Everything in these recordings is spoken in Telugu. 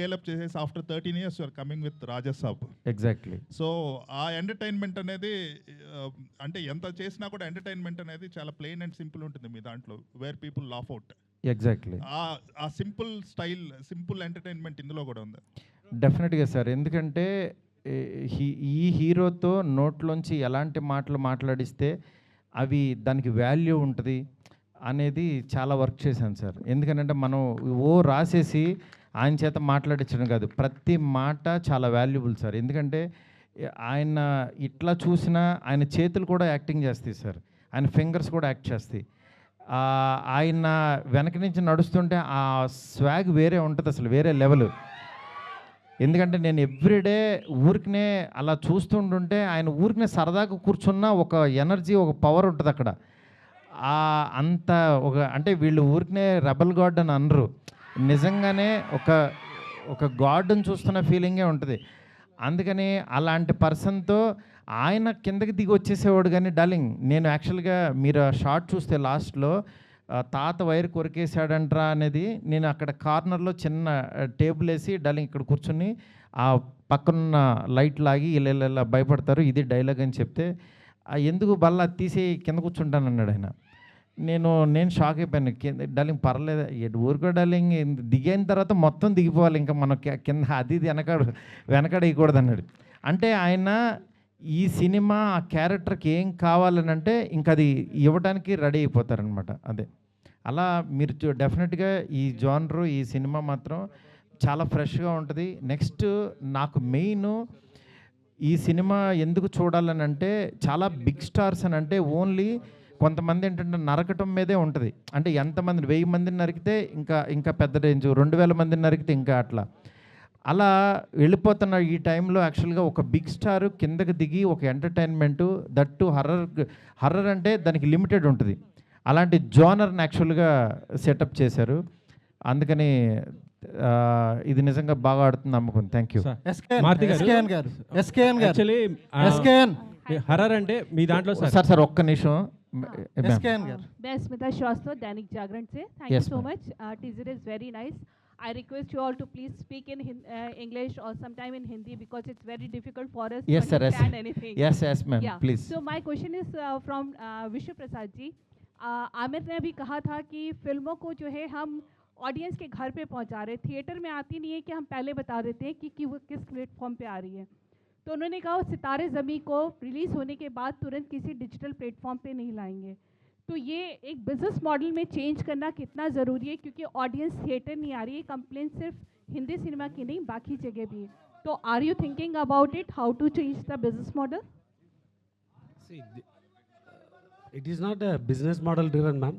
స్కేల్ అప్ చేసేసి after thirteen years you're coming with Rajasaab exactly so ఆ ఎంటర్టైన్మెంట్ అనేది ఆ, అంటే ఎంత చేసినా కూడా ఎంటర్టైన్మెంట్ అనేది చాలా ప్లెయిన్ అండ్ సింపుల్ ఉంటుంది మీ దాంట్లో where people laugh out exactly ఆ సింపుల్ స్టైల్ సింపుల్ ఎంటర్టైన్మెంట్ ఇందులో కూడా ఉంది. డెఫినెట్గా సార్. ఎందుకంటే ఈ హీరోతో నోట్లోంచి ఎలాంటి మాటలు మాట్లాడిస్తే అవి దానికి వాల్యూ ఉంటుంది అనేది చాలా వర్క్ చేశాను సార్. ఎందుకంటే మనం ఓ రాసేసి ఆయన చేత మాట్లాడించడం కాదు. ప్రతి మాట చాలా వాల్యుబుల్ సార్. ఎందుకంటే ఆయన ఇట్లా చూసినా ఆయన చేతులు కూడా యాక్టింగ్ చేస్తాయి సార్. ఆయన ఫింగర్స్ కూడా యాక్ట్ చేస్తాయి. ఆయన వెనక నుంచి నడుస్తుంటే ఆ స్వాగ్ వేరే ఉంటుంది అసలు వేరే లెవెల్ ఎందుకంటే నేను ఎవ్రీడే ఊరికనే అలా చూస్తుంటుంటే ఆయన ఊరికనే సరదాగా కూర్చున్న ఒక ఎనర్జీ ఒక పవర్ ఉంటుంది అక్కడ అంత ఒక అంటే వీళ్ళు ఊరికనే రెబల్ గాడ్ అని అనరు. నిజంగానే ఒక ఒక గాడ్ని చూస్తున్న ఫీలింగే ఉంటుంది. అందుకని అలాంటి పర్సన్తో ఆయన కిందకి దిగి వచ్చేసేవాడు కానీ డార్లింగ్ నేను యాక్చువల్గా మీరు ఆ షార్ట్ చూస్తే లాస్ట్లో తాత వైర్ కొరికేశాడంట్రా అనేది నేను అక్కడ కార్నర్లో చిన్న టేబుల్ వేసి డార్లింగ్ ఇక్కడ కూర్చుని ఆ పక్కనున్న లైట్ లాగి ఇలా ఇలా భయపడతారు. ఇది డైలాగ్ అని చెప్తే ఎందుకు బల్ల తీసి కింద కూర్చుంటాను అన్నాడు ఆయన. నేను నేను షాక్ అయిపోయాను. కింద డల్లింగ్ పర్లేదు. ఎటు ఊరుకో డార్లింగ్ దిగిన తర్వాత మొత్తం దిగిపోవాలి. ఇంకా మనం కింద అది ఇది వెనకాడు వెనకాడ అన్నాడు. అంటే ఆయన ఈ సినిమా ఆ క్యారెక్టర్కి ఏం కావాలని అంటే ఇంకా అది ఇవ్వడానికి రెడీ అయిపోతారనమాట అదే. అలా మీరు చూ- డెఫినెట్గా ఈ జానరు ఈ సినిమా మాత్రం చాలా ఫ్రెష్గా ఉంటుంది. నెక్స్ట్ నాకు మెయిన్ ఈ సినిమా ఎందుకు చూడాలని అంటే చాలా బిగ్ స్టార్స్ అని అంటే ఓన్లీ కొంతమంది ఏంటంటే నరకటం మీదే ఉంటుంది. అంటే ఎంతమంది వెయ్యి మందిని నరికితే ఇంకా ఇంకా పెద్ద రేంజ్ రెండు వేల మందిని నరికితే ఇంకా అట్లా. అలా వెళ్ళిపోతున్న ఈ టైంలో యాక్చువల్గా ఒక బిగ్ స్టార్ కిందకి దిగి ఒక ఎంటర్టైన్మెంటు దట్టు హర్రర్ హర్రర్ అంటే దానికి లిమిటెడ్ ఉంటుంది. అలాంటి జోనర్ని యాక్చువల్గా సెటప్ చేశారు. అందుకని ఇది నిజంగా బాగా ఆడుతుంది నమ్మకం. థ్యాంక్ యూ ఎస్కేఎన్ గారు. ఎస్కేఎన్ గారు. హర్రర్ అంటే మీ దాంట్లో సార్. సార్ సార్ ఒక్క నిమిషం. मैं स्मिता श्रीवास्तव दैनिक जागरण से thank you so much teaser is very nice I request you all to please speak in hin- uh, English or sometime in Hindi because it's very difficult for us Yes, to sir, yes. anything. Yes, yes, ma'am. Yeah. Please. So my question is uh, from uh, विश्व प्रसाद जी uh, आमिर ने अभी कहा था कि फ़िल्मों को जो है हम ऑडियंस के घर पे पहुँचा रहे थिएटर में आती नहीं है कि हम पहले बता देते हैं कि, कि वो किस प्लेटफॉर्म पे आ रही है तो उन्होंने कहा सितारे ज़मी को रिलीज़ होने के बाद तुरंत किसी डिजिटल प्लेटफॉर्म पे नहीं लाएँगे। तो ये एक बिज़नेस मॉडल में चेंज करना कितना ज़रूरी है क्योंकि ऑडियंस थिएटर नहीं आ रही है कंप्लेन सिर्फ़ हिंदी सिनेमा की नहीं बाकी जगह भी तो are you thinking about it how to change the business model it is not a business model driven, ma'am.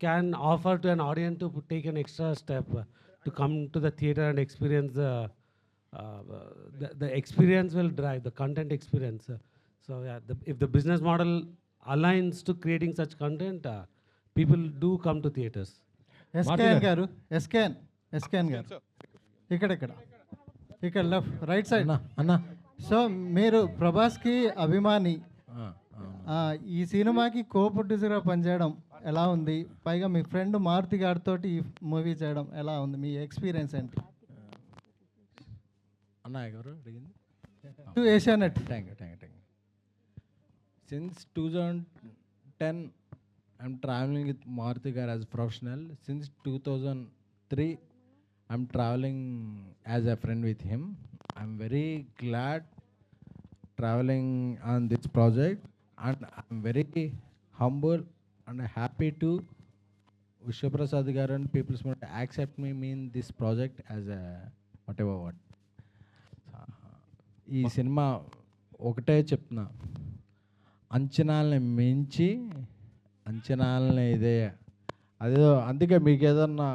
Can offer to an audience to take an extra step uh, to come to the theater and experience the, uh, uh, the, the experience will drive the content experience. Uh, so yeah, the, if the business model aligns to creating such content, uh, people do come to theaters. SKN garu SKN SKN garu ఇక్కడ ఇక్కడ ఇక్కడ లెఫ్ట్ రైట్ సైడ్ అన్నా సో మీరు ప్రభాస్కి అభిమాని ఈ సినిమాకి కో ప్రొడ్యూసర్గా పనిచేయడం ఎలా ఉంది? పైగా మీ ఫ్రెండ్ మారుతి గారితో ఈ మూవీ చేయడం ఎలా ఉంది? మీ ఎక్స్పీరియన్స్ ఏంటి? అన్నా ఎవరు అడిగింది. To Asianet. Thank you thank you thank you. Since two thousand ten I'm travelling with Maruthi garu as professional since two thousand three I'm travelling as a friend with him I'm very glad travelling on this project and I'm very humble and happy to Vishwaprasad garu and peoples accept me mean this project as a whatever what. ఈ సినిమా ఒకటే చెప్తున్నా. అంచనాలని మించి అంచనాలని ఇదే. అదేదో అందుకే మీకు ఏదన్నా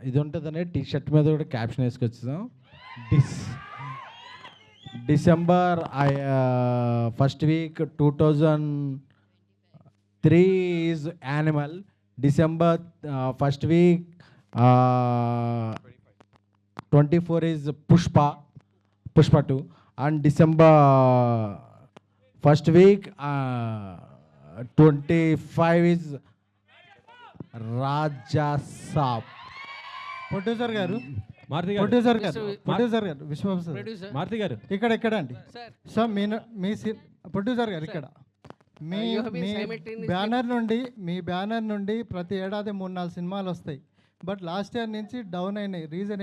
ఇది ఉంటుందనే టీ షర్ట్ మీద కూడా caption వేసుకొచ్చాం this December first week two thousand three is Animal December first week twenty four is Pushpa Pushpa two and December first week twenty five is Raja Saab producer garu? Maruthi garu. Producer garu producer garu producer garu. Maruthi గారు. ఇక్కడ ఎక్కడ అండి. సార్ సో మీ మీ సి- ప్రొడ్యూసర్ గారు ఇక్కడ. మీ మీ బ్యానర్ నుండి మీ బ్యానర్ నుండి ప్రతి ఏడాది మూడు నాలుగు సినిమాలు వస్తాయి. బట్ లాస్ట్ ఇయర్ నుంచి డౌన్ అయినాయి రీజన్